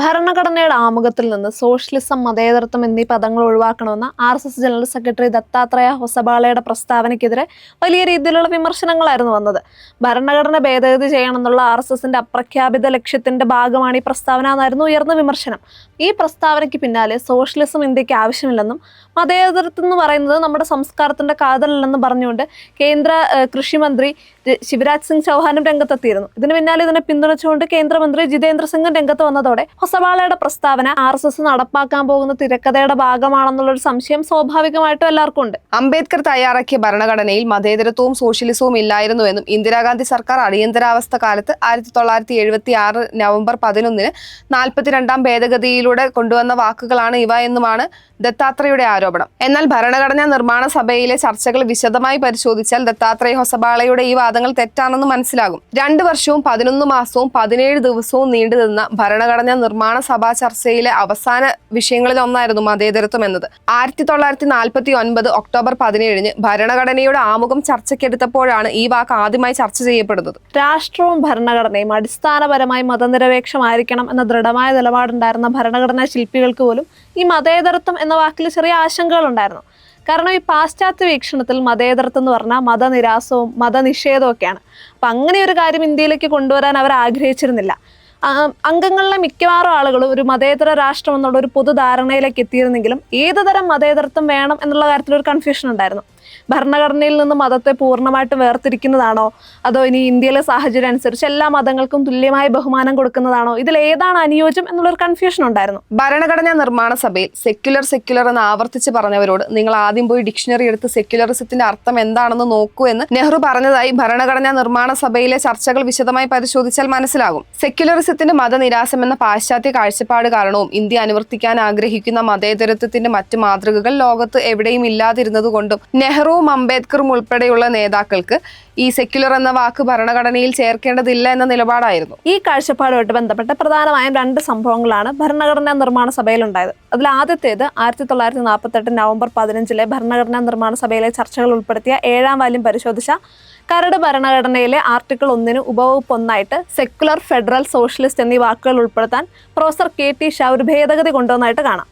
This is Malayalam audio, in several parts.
ഭരണഘടനയുടെ ആമുഖത്തിൽ നിന്ന് സോഷ്യലിസം മതേതരത്വം എന്നീ പദങ്ങൾ ഒഴിവാക്കണമെന്ന R S S general secretary Dattatreya ഹൊസബാളയുടെ പ്രസ്താവനയ്ക്കെതിരെ വലിയ രീതിയിലുള്ള വിമർശനങ്ങളായിരുന്നു വന്നത്. ഭരണഘടന ഭേദഗതി ചെയ്യണമെന്നുള്ള ആർ എസ് എസിന്റെ അപ്രഖ്യാപിത ലക്ഷ്യത്തിന്റെ ഭാഗമാണ് ഈ പ്രസ്താവന എന്നായിരുന്നു ഉയർന്ന വിമർശനം. ഈ പ്രസ്താവനയ്ക്ക് പിന്നാലെ സോഷ്യലിസം ഇന്ത്യയ്ക്ക് ആവശ്യമില്ലെന്നും മതേതരത്വം എന്ന് പറയുന്നത് നമ്മുടെ സംസ്കാരത്തിന്റെ കാതലല്ലെന്ന് പറഞ്ഞുകൊണ്ട് കേന്ദ്ര കൃഷിമന്ത്രി ശിവരാജ് സിംഗ് ചൗഹാനും രംഗത്തെത്തിയിരുന്നു. ഇതിന് പിന്നാലെ ഇതിനെ പിന്തുണച്ചുകൊണ്ട് കേന്ദ്രമന്ത്രി ജിതേന്ദ്ര സിംഗും രംഗത്ത് വന്നതോടെ ഹൊസവാളയുടെ പ്രസ്താവന ആർ എസ് എസ് നടപ്പാക്കാൻ പോകുന്ന തിരക്കഥയുടെ ഭാഗമാണെന്നുള്ളൊരു സംശയം സ്വാഭാവികമായിട്ടും എല്ലാവർക്കും ഉണ്ട്. അംബേദ്കർ തയ്യാറാക്കിയ ഭരണഘടനയിൽ മതേതരത്വവും സോഷ്യലിസവും ഇല്ലായിരുന്നുവെന്നും ഇന്ദിരാഗാന്ധി സർക്കാർ അടിയന്തരാവസ്ഥ കാലത്ത് ആയിരത്തി തൊള്ളായിരത്തി എഴുപത്തി ആറ് നവംബർ പതിനൊന്നിന് നാൽപ്പത്തിരണ്ടാം ഭേദഗതിയിലൂടെ കൊണ്ടുവന്ന വാക്കുകളാണ് ഇവ എന്നുമാണ് ദത്താത്രയുടെ ആരോപണം. എന്നാൽ ഭരണഘടനാ നിർമ്മാണ സഭയിലെ ചർച്ചകൾ വിശദമായി പരിശോധിച്ചാൽ ദത്താത്രേയ ഹൊസബാളയുടെ ഈ വാദങ്ങൾ തെറ്റാണെന്ന് മനസ്സിലാകും. രണ്ടു വർഷവും പതിനൊന്ന് മാസവും പതിനേഴ് ദിവസവും നീണ്ടുനിന്ന ഭരണഘടനാ നിർമ്മാണ സഭാ ചർച്ചയിലെ അവസാന വിഷയങ്ങളിൽ ഒന്നായിരുന്നു മതേതരത്വം എന്നത്. ആയിരത്തി തൊള്ളായിരത്തി നാൽപ്പത്തി ഒൻപത് ഒക്ടോബർ പതിനേഴിന് ഭരണഘടനയുടെ ആമുഖം ചർച്ചയ്ക്കെടുത്തപ്പോഴാണ് ഈ വാക്ക് ആദ്യമായി ചർച്ച ചെയ്യപ്പെടുന്നത്. രാഷ്ട്രവും ഭരണഘടനയും അടിസ്ഥാനപരമായി മതനിരപേക്ഷമായിരിക്കണം എന്ന ദൃഢമായ നിലപാടുണ്ടായിരുന്ന ഭരണഘടനാ ശില്പികൾക്ക് പോലും ഈ മതേതരത്വം എന്ന വാക്കിൽ ചെറിയ ആശങ്കകളുണ്ടായിരുന്നു കാരണം ഈ പാശ്ചാത്യ വീക്ഷണത്തിൽ മതേതരത്വം എന്ന് പറഞ്ഞാൽ മതനിരാസവും മതനിഷേധവും ഒക്കെയാണ് അപ്പം അങ്ങനെ ഒരു കാര്യം ഇന്ത്യയിലേക്ക് കൊണ്ടുവരാൻ അവർ ആഗ്രഹിച്ചിരുന്നില്ല. അംഗങ്ങളിലെ മിക്കവാറും ആളുകളും ഒരു മതേതര രാഷ്ട്രം എന്നുള്ള ഒരു പൊതുധാരണയിലേക്ക് എത്തിയിരുന്നെങ്കിലും ഏതുതരം മതേതരത്വം വേണം എന്നുള്ള കാര്യത്തിൽ ഒരു കൺഫ്യൂഷൻ ഉണ്ടായിരുന്നു. ഭരണഘടനയിൽ നിന്ന് മതത്തെ പൂർണമായിട്ട് വേർതിരിക്കുന്നതാണോ? അതോ ഇനി ഇന്ത്യയിലെ സാഹചര്യം അനുസരിച്ച് എല്ലാ മതങ്ങൾക്കും തുല്യമായ ബഹുമാനം കൊടുക്കുന്നതാണോ? ഇതിൽ ഏതാണ് അനുയോജ്യം എന്നുള്ളൊരു കൺഫ്യൂഷൻ ഉണ്ടായിരുന്നു. ഭരണഘടനാ നിർമ്മാണ സഭയിൽ സെക്യുലർ സെക്യുലർ എന്ന് ആവർത്തിച്ച് പറഞ്ഞവരോട് നിങ്ങൾ ആദ്യം പോയി ഡിക്ഷണറി എടുത്ത് സെക്യുലറിസത്തിന്റെ അർത്ഥം എന്താണെന്ന് നോക്കൂ എന്ന് നെഹ്റു പറഞ്ഞതായി ഭരണഘടനാ നിർമ്മാണ സഭയിലെ ചർച്ചകൾ വിശദമായി പരിശോധിച്ചാൽ മനസ്സിലാകും. സെക്യുലറിസത്തിന്റെ മതനിരാസം എന്ന പാശ്ചാത്യ കാഴ്ചപ്പാട് കാരണവും ഇന്ത്യ അനുവർത്തിക്കാൻ ആഗ്രഹിക്കുന്ന മതേതരത്വത്തിന്റെ മറ്റ് മാതൃകകൾ ലോകത്ത് എവിടെയും ഇല്ലാതിരുന്നതുകൊണ്ടും നെഹ്റുവും അംബേദ്കറും ഉൾപ്പെടെയുള്ള നേതാക്കൾക്ക് ഈ സെക്യുലർ എന്ന വാക്ക് ഭരണഘടനയിൽ ചേർക്കേണ്ടതില്ല എന്ന നിലപാടായിരുന്നു. ഈ കാഴ്ചപ്പാടുമായിട്ട് ബന്ധപ്പെട്ട പ്രധാനമായും രണ്ട് സംഭവങ്ങളാണ് ഭരണഘടനാ നിർമ്മാണ സഭയിൽ ഉണ്ടായത് അതിൽ ആദ്യത്തേത് ആയിരത്തി തൊള്ളായിരത്തി നാൽപ്പത്തെട്ട് നവംബർ പതിനഞ്ചിലെ ഭരണഘടനാ നിർമ്മാണ സഭയിലെ ചർച്ചകൾ ഉൾപ്പെടുത്തിയ ഏഴാം വാല്യം പരിശോധിച്ച കരട് ഭരണഘടനയിലെ ആർട്ടിക്കിൾ ഒന്നിന് ഉപവകുപ്പ് ഒന്നായിട്ട് സെക്യുലർ ഫെഡറൽ സോഷ്യലിസ്റ്റ് എന്നീ വാക്കുകൾ ഉൾപ്പെടുത്താൻ പ്രൊഫസർ കെ ടി ഷാ ഒരു ഭേദഗതി കൊണ്ടുവന്നായിട്ട് കാണാം.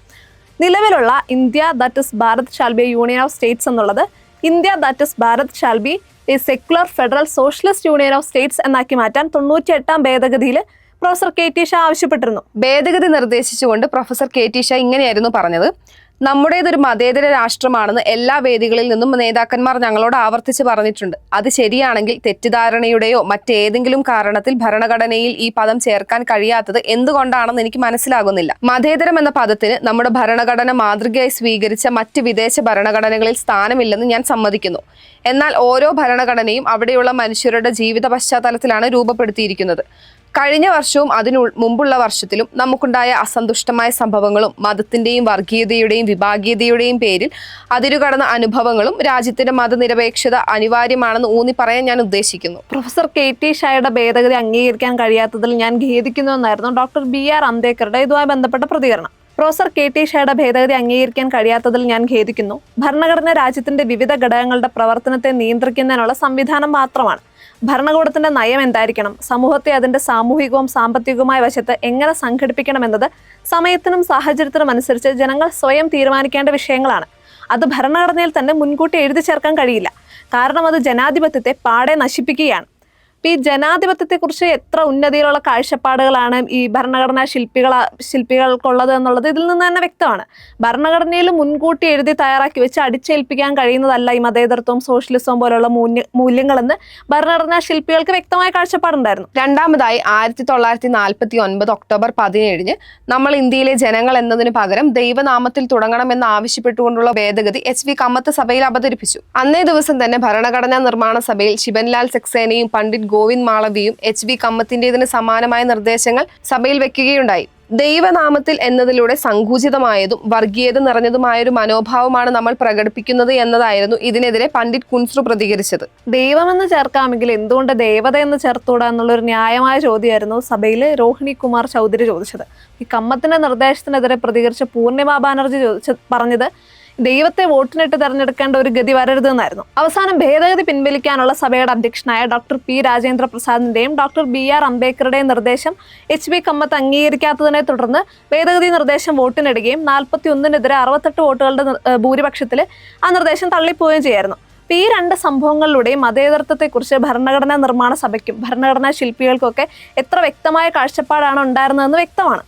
നിലവിലുള്ള India that is Bharat shall be union of states എന്നുള്ളത് India that is Bharat shall be a secular federal socialist union of states എന്നാക്കി മാറ്റാൻ തൊണ്ണൂറ്റി എട്ടാം ഭേദഗതിയിൽ പ്രൊഫസർ കെ ടി ഷാ ആവശ്യപ്പെട്ടിരുന്നു. ഭേദഗതി നിർദ്ദേശിച്ചുകൊണ്ട് പ്രൊഫസർ കെ ടി ഷാ ഇങ്ങനെയായിരുന്നു പറഞ്ഞത്. നമ്മുടേതൊരു മതേതര രാഷ്ട്രമാണെന്ന് എല്ലാ വേദികളിൽ നിന്നും നേതാക്കന്മാർ ഞങ്ങളോട് ആവർത്തിച്ച് പറഞ്ഞിട്ടുണ്ട്. അത് ശരിയാണെങ്കിൽ തെറ്റിദ്ധാരണയുടെയോ മറ്റേതെങ്കിലും കാരണത്തിൽ ഭരണഘടനയിൽ ഈ പദം ചേർക്കാൻ കഴിയാത്തത് എന്തുകൊണ്ടാണെന്ന് എനിക്ക് മനസ്സിലാകുന്നില്ല. മതേതരം എന്ന പദത്തിന് നമ്മുടെ ഭരണഘടന മാതൃകയായി സ്വീകരിച്ച മറ്റ് വിദേശ ഭരണഘടനകളിൽ സ്ഥാനമില്ലെന്ന് ഞാൻ സമ്മതിക്കുന്നു. എന്നാൽ ഓരോ ഭരണഘടനയും അവിടെയുള്ള മനുഷ്യരുടെ ജീവിത പശ്ചാത്തലത്തിലാണ് രൂപപ്പെടുത്തിയിരിക്കുന്നത്. കഴിഞ്ഞ വർഷവും അതിനു മുമ്പുള്ള വർഷത്തിലും നമുക്കുണ്ടായ അസന്തുഷ്ടമായ സംഭവങ്ങളും മതത്തിന്റെയും വർഗീയതയുടെയും വിഭാഗീയതയുടെയും പേരിൽ അതിരുകടന്ന അനുഭവങ്ങളും രാജ്യത്തിന്റെ മതനിരപേക്ഷത അനിവാര്യമാണെന്ന് ഊന്നി പറയാൻ ഞാൻ ഉദ്ദേശിക്കുന്നു. പ്രൊഫസർ കെ ടി ഷായുടെ ഭേദഗതി അംഗീകരിക്കാൻ കഴിയാത്തതിൽ ഞാൻ ഖേദിക്കുന്നു എന്നായിരുന്നു ഡോക്ടർ ബി ആർ അംബേദ്കറുടെ ഇതുമായി ബന്ധപ്പെട്ട പ്രതികരണം. പ്രൊഫസർ കെ ടി ഷയുടെ ഭേദഗതി അംഗീകരിക്കാൻ കഴിയാത്തതിൽ ഞാൻ ഖേദിക്കുന്നു. ഭരണഘടന രാജ്യത്തിന്റെ വിവിധ ഘടകങ്ങളുടെ പ്രവർത്തനത്തെ നിയന്ത്രിക്കുന്നതിനുള്ള സംവിധാനം മാത്രമാണ്. ഭരണകൂടത്തിന്റെ നയം എന്തായിരിക്കണം? സമൂഹത്തെ അതിന്റെ സാമൂഹികവും സാമ്പത്തികവുമായ വശത്ത് എങ്ങനെ സംഘടിപ്പിക്കണമെന്നത്? സമയത്തിനും സാഹചര്യത്തിനും അനുസരിച്ച് ജനങ്ങൾ സ്വയം തീരുമാനിക്കേണ്ട വിഷയങ്ങളാണ്. അത് ഭരണഘടനയിൽ തന്നെ മുൻകൂട്ടി എഴുതി ചേർക്കാൻ കഴിയില്ല. കാരണം അത് ജനാധിപത്യത്തെ പാടെ നശിപ്പിക്കുകയാണ്. ഇപ്പം ഈ ജനാധിപത്യത്തെക്കുറിച്ച് എത്ര ഉന്നതിയിലുള്ള കാഴ്ചപ്പാടുകളാണ് ഈ ഭരണഘടനാ ശില്പികൾ ശില്പികൾക്കുള്ളത് എന്നുള്ളത് ഇതിൽ നിന്ന് തന്നെ വ്യക്തമാണ്. ഭരണഘടനയിൽ മുൻകൂട്ടി എഴുതി തയ്യാറാക്കി വെച്ച് അടിച്ചേൽപ്പിക്കാൻ കഴിയുന്നതല്ല ഈ മതേതരത്വവും സോഷ്യലിസവും പോലുള്ള മൂല്യ മൂല്യങ്ങളെന്ന് ഭരണഘടനാ ശില്പികൾക്ക് വ്യക്തമായ കാഴ്ചപ്പാടുണ്ടായിരുന്നു. രണ്ടാമതായി ആയിരത്തി തൊള്ളായിരത്തി നാൽപ്പത്തി ഒൻപത് ഒക്ടോബർ പതിനേഴിന് നമ്മൾ ഇന്ത്യയിലെ ജനങ്ങൾ എന്നതിന് പകരം ദൈവനാമത്തിൽ തുടങ്ങണമെന്ന് ആവശ്യപ്പെട്ടുകൊണ്ടുള്ള ഭേദഗതി എച്ച് വി കമ്മത്ത് സഭയിൽ അവതരിപ്പിച്ചു. അന്നേ ദിവസം തന്നെ ഭരണഘടനാ നിർമ്മാണ സഭയിൽ ശിവൻലാൽ സക്സേനയും പണ്ഡിറ്റ് ഗോവിന്ദ് മാളവിയും എച്ച് വി കമ്മത്തിന്റേതിന് സമാനമായ നിർദ്ദേശങ്ങൾ സഭയിൽ വെക്കുകയുണ്ടായി. ദൈവനാമത്തിൽ എന്നതിലൂടെ സങ്കുചിതമായതും വർഗീയത നിറഞ്ഞതുമായ ഒരു മനോഭാവമാണ് നമ്മൾ പ്രകടിപ്പിക്കുന്നത് എന്നതായിരുന്നു ഇതിനെതിരെ പണ്ഡിറ്റ് കുൻസ്രു പ്രതികരിച്ചത്. ദൈവമെന്ന് ചേർക്കാമെങ്കിൽ എന്തുകൊണ്ട് ദേവത എന്ന് ചേർത്തൂടാ എന്നുള്ളൊരു ന്യായമായ ചോദ്യമായിരുന്നു സഭയിൽ രോഹിണി കുമാർ ചൗധരി ചോദിച്ചത്. ഈ കമ്മത്തിന്റെ നിർദ്ദേശത്തിനെതിരെ പ്രതികരിച്ച പൂർണിമ ബാനർജി ചോദിച്ച പറഞ്ഞത് ദൈവത്തെ വോട്ടിനിട്ട് തെരഞ്ഞെടുക്കേണ്ട ഒരു ഗതി വരരുതെന്നായിരുന്നു അവസാനം ഭേദഗതി പിൻവലിക്കാനുള്ള സഭയുടെ അധ്യക്ഷനായ ഡോക്ടർ പി രാജേന്ദ്ര പ്രസാദിന്റെയും ഡോക്ടർ ബി ആർ അംബേദ്കറുടെയും നിർദ്ദേശം എച്ച് ബി കമ്മത്ത് അംഗീകരിക്കാത്തതിനെ തുടർന്ന് ഭേദഗതി നിർദ്ദേശം വോട്ടിനിടുകയും നാൽപ്പത്തി ഒന്നിനെതിരെ അറുപത്തെട്ട് വോട്ടുകളുടെ ഭൂരിപക്ഷത്തിൽ ആ നിർദ്ദേശം തള്ളിപ്പോവുകയും ചെയ്യായിരുന്നു. ഈ രണ്ട് സംഭവങ്ങളിലൂടെയും മതേതരത്വത്തെക്കുറിച്ച് ഭരണഘടനാ നിർമ്മാണ സഭയ്ക്കും ഭരണഘടനാ ശില്പികൾക്കൊക്കെ എത്ര വ്യക്തമായ കാഴ്ചപ്പാടാണ് ഉണ്ടായിരുന്നതെന്ന് വ്യക്തമാണ്.